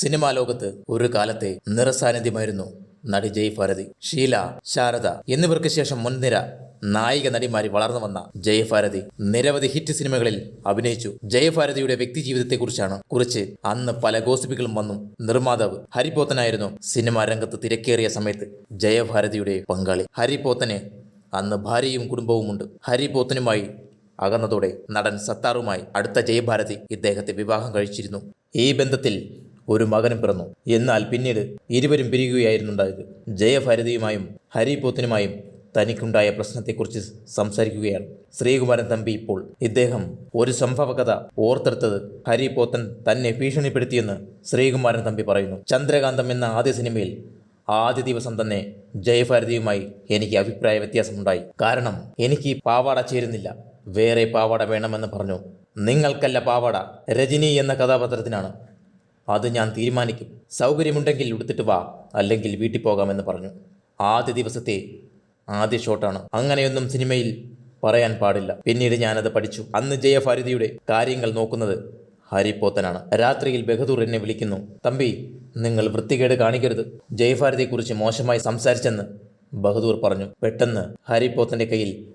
Cinema ലോകത്ത് ഒരു കാലത്തെ നിറസാന്നിധ്യമായിരുന്നു നടി ജയ് ഭാരതി ഷീല ശാരദ എന്നിവർക്ക് ശേഷം മുൻനിര നായിക നടിമാരി വളർന്നു വന്ന ജയഭാരതി നിരവധി ഹിറ്റ് സിനിമകളിൽ അഭിനയിച്ചു. ജയഭാരതിയുടെ വ്യക്തി ജീവിതത്തെക്കുറിച്ചാണ് കുറിച്ച് അന്ന് പല ഗോസിപ്പുകളും വന്നു നിർമ്മാതാവ് ഹരിപോത്തനായിരുന്നു സിനിമാ രംഗത്ത് തിരക്കേറിയ സമയത്ത് ജയഭാരതിയുടെ പങ്കാളി. ഹരിപോത്തന് അന്ന് ഭാര്യയും കുടുംബവുമുണ്ട്. ഹരിപോത്തനുമായി അകന്നതോടെ നടൻ സത്താറുമായി അടുത്ത ജയഭാരതി ഇദ്ദേഹത്തെ വിവാഹം കഴിച്ചിരുന്നു. ഈ ബന്ധത്തിൽ ഒരു മകനും പിറന്നു. എന്നാൽ പിന്നീട് ഇരുവരും പിരിയുകയായിരുന്നു പിരിയുകയായിരുന്നുണ്ടായത്. ജയഭാരതിയുമായും ഹരിപോത്തിനുമായും തനിക്കുണ്ടായ പ്രശ്നത്തെക്കുറിച്ച് സംസാരിക്കുകയാണ്. ശ്രീകുമാരൻ തമ്പി ഇപ്പോൾ ഇദ്ദേഹം ഒരു സംഭവകഥ ഓർത്തെടുത്തത് ഹരി പോത്തൻ തന്നെ ഭീഷണിപ്പെടുത്തിയെന്ന് ശ്രീകുമാരൻ തമ്പി പറയുന്നു. ചന്ദ്രകാന്തം എന്ന ആദ്യ സിനിമയിൽ ആദ്യ ദിവസം തന്നെ ജയഭാരതിയുമായി എനിക്ക് അഭിപ്രായ വ്യത്യാസമുണ്ടായി. കാരണം എനിക്ക് പാവാട ചേരുന്നില്ല. വേറെ പാവാട വേണമെന്ന് പറഞ്ഞു. നിങ്ങൾക്കല്ല പാവാട. രജനി എന്ന കഥാപാത്രത്തിനാണ് അത് ഞാൻ തീരുമാനിക്കും. സൗകര്യമുണ്ടെങ്കിൽ എടുത്തിട്ട് വാ. അല്ലെങ്കിൽ വീട്ടിൽ പോകാമെന്ന് പറഞ്ഞു. ആദ്യ ദിവസത്തെ ആദ്യ ഷോട്ടാണ്. അങ്ങനെയൊന്നും സിനിമയിൽ പറയാൻ പാടില്ല. പിന്നീട് ഞാനത് പഠിച്ചു. അന്ന് ജയഭാരതിയുടെ കാര്യങ്ങൾ നോക്കുന്നത് ഹരിപ്പോത്തനാണ് രാത്രിയിൽ ബഹദൂർ എന്നെ വിളിക്കുന്നു. തമ്പി നിങ്ങൾ വൃത്തികേട് കാണിക്കരുത്. ജയഭാരതിയെക്കുറിച്ച് മോശമായി സംസാരിച്ചെന്ന് ബഹദൂർ പറഞ്ഞു. പെട്ടെന്ന് ഹരിപ്പോത്തന്റെ കയ്യിൽ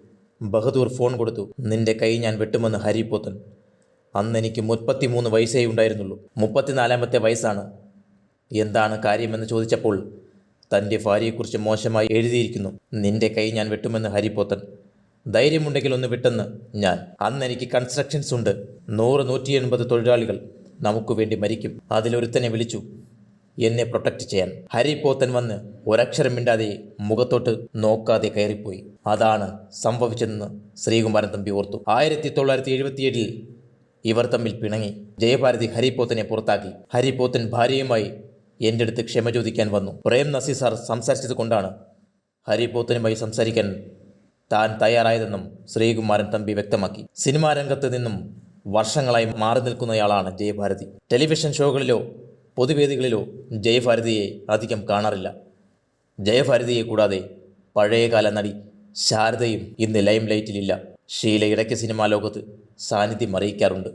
ബഹദൂർ ഫോൺ കൊടുത്തു. നിന്റെ കൈ ഞാൻ വെട്ടുമെന്ന് ഹരിപ്പോത്തൻ അന്ന് എനിക്ക് മുപ്പത്തിമൂന്ന് വയസ്സേ ഉണ്ടായിരുന്നുള്ളൂ. മുപ്പത്തിനാലാമത്തെ വയസ്സാണ്. എന്താണ് കാര്യമെന്ന് ചോദിച്ചപ്പോൾ തന്റെ ഭാര്യയെക്കുറിച്ച് മോശമായി എഴുതിയിരിക്കുന്നു. നിന്റെ കൈ ഞാൻ വെട്ടുമെന്ന് ഹരിപ്പോത്തൻ ധൈര്യമുണ്ടെങ്കിൽ ഒന്ന് വിട്ടെന്ന് ഞാൻ. അന്ന് എനിക്ക് കൺസ്ട്രക്ഷൻസ് ഉണ്ട്. നൂറ് നൂറ്റി എൺപത് തൊഴിലാളികൾ നമുക്ക് വേണ്ടി മരിക്കും. അതിലൊരുത്തനെ വിളിച്ചു. എന്നെ പ്രൊട്ടക്റ്റ് ചെയ്യാൻ. ഹരിപ്പോത്തൻ വന്ന് ഒരക്ഷരം മിണ്ടാതെ മുഖത്തോട്ട് നോക്കാതെ കയറിപ്പോയി. അതാണ് സംഭവിച്ചതെന്ന് ശ്രീകുമാരൻ തമ്പി ഓർത്തു. ആയിരത്തി തൊള്ളായിരത്തി എഴുപത്തിയേഴിൽ ഇവർ തമ്മിൽ പിണങ്ങി. ജയഭാരതി ഹരിപ്പോത്തനെ പുറത്താക്കി. ഹരിപ്പോത്തൻ ഭാര്യയുമായി എന്റെ അടുത്ത് ക്ഷമ ചോദിക്കാൻ വന്നു. പ്രേം നസീർ സാർ സംസാരിച്ചത് കൊണ്ടാണ് ഹരിപ്പോത്തനുമായി സംസാരിക്കാൻ താൻ തയ്യാറായതെന്നും ശ്രീകുമാരൻ തമ്പി വ്യക്തമാക്കി. സിനിമാ രംഗത്ത് നിന്നും വർഷങ്ങളായി മാറി നിൽക്കുന്നയാളാണ് ജയഭാരതി. ടെലിവിഷൻ ഷോകളിലോ പൊതുവേദികളിലോ ജയഭാരതിയെ അധികം കാണാറില്ല. ജയഭാരതിയെ കൂടാതെ പഴയകാല നടി ശാരദയും ഇന്ന് ലൈം ലൈറ്റിലില്ല ഷീല ഇടയ്ക്ക് സിനിമാ ലോകത്ത് സാന്നിധ്യം അറിയിക്കാറുണ്ട്.